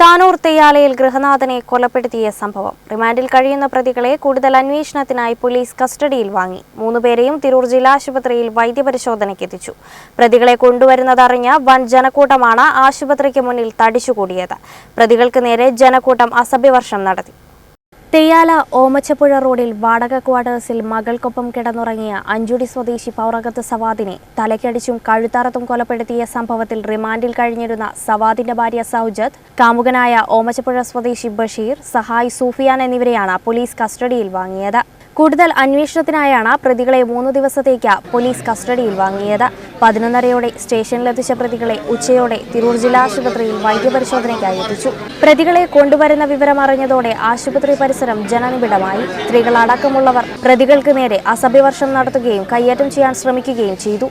താനൂർ തെയ്യാലയിൽ ഗൃഹനാഥനെ കൊലപ്പെടുത്തിയ സംഭവം. റിമാൻഡിൽ കഴിയുന്ന പ്രതികളെ കൂടുതൽ അന്വേഷണത്തിനായി പോലീസ് കസ്റ്റഡിയിൽ വാങ്ങി. മൂന്നുപേരെയും തിരൂർ ജില്ലാശുപത്രിയിൽ വൈദ്യപരിശോധനയ്ക്ക് എത്തിച്ചു. പ്രതികളെ കൊണ്ടുവരുന്നതറിഞ്ഞ വൻ ജനക്കൂട്ടമാണ് ആശുപത്രിക്ക് മുന്നിൽ തടിച്ചുകൂടിയത്. പ്രതികൾക്ക് നേരെ ജനക്കൂട്ടം അസഭ്യവർഷം നടത്തി. തെയ്യാല ഓമച്ചപ്പുഴ റോഡിൽ വാടക ക്വാർട്ടേഴ്സിൽ മകൾക്കൊപ്പം കിടന്നുറങ്ങിയ അഞ്ചുടി സ്വദേശി പൗറകത്ത് സവാദിനെ തലയ്ക്കടിച്ചും കഴുത്താറത്തും കൊലപ്പെടുത്തിയ സംഭവത്തിൽ റിമാൻഡിൽ കഴിഞ്ഞിരുന്ന സവാദിന്റെ ഭാര്യ സൗജത്ത് കാമുകനായ ഓമച്ചപ്പുഴ സ്വദേശി ബഷീർ സഹായ് സൂഫിയാൻ എന്നിവരെയാണ് പോലീസ് കസ്റ്റഡിയിൽ വാങ്ങിയത്. കൂടുതൽ അന്വേഷണത്തിനായാണ് പ്രതികളെ മൂന്ന് ദിവസത്തേക്ക് പോലീസ് കസ്റ്റഡിയിൽ വാങ്ങിയത് പതിനൊന്നരയോടെ സ്റ്റേഷനിലെത്തിച്ച പ്രതികളെ ഉച്ചയോടെ തിരൂർ ജില്ലാ ആശുപത്രിയിൽ വൈദ്യപരിശോധനയ്ക്കായി എത്തിച്ചു പ്രതികളെ കൊണ്ടുവരുന്ന വിവരം അറിഞ്ഞതോടെ ആശുപത്രി പരിസരം ജനനിബിഡമായി സ്ത്രീകളടക്കമുള്ളവർ പ്രതികൾക്ക് നേരെ അസഭ്യവർഷം നടത്തുകയും കയ്യേറ്റം ചെയ്യാൻ ശ്രമിക്കുകയും ചെയ്തു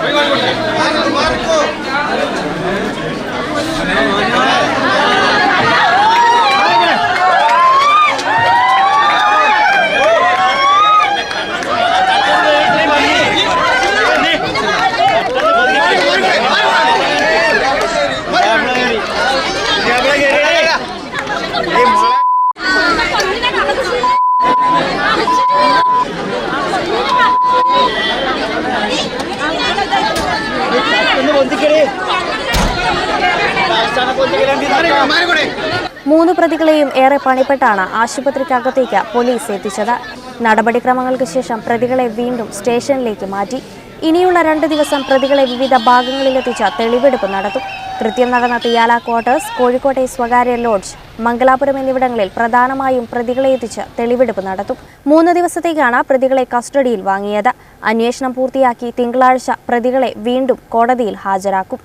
മൂന്ന് പ്രതികളെയും ഏറെ പണിപ്പെട്ടാണ് ആശുപത്രിക്കകത്തേക്ക് പോലീസ് എത്തിച്ചത്. നടപടിക്രമങ്ങൾക്ക് ശേഷം പ്രതികളെ വീണ്ടും സ്റ്റേഷനിലേക്ക് മാറ്റി. ഇനിയുള്ള രണ്ട് ദിവസം പ്രതികളെ വിവിധ ഭാഗങ്ങളിലെത്തിച്ച് തെളിവെടുപ്പ് നടത്തും. കൃത്യം നടന്ന തിയാല ക്വാർട്ടേഴ്സ് കോഴിക്കോട്ടെ സ്വകാര്യ ലോഡ്ജ് മംഗലാപുരം എന്നിവിടങ്ങളിൽ പ്രധാനമായും പ്രതികളെ എത്തിച്ച് തെളിവെടുപ്പ് നടത്തും. മൂന്ന് ദിവസത്തേക്കാണ് പ്രതികളെ കസ്റ്റഡിയിൽ വാങ്ങിയത്. അന്വേഷണം പൂർത്തിയാക്കി തിങ്കളാഴ്ച പ്രതികളെ വീണ്ടും കോടതിയിൽ ഹാജരാക്കും.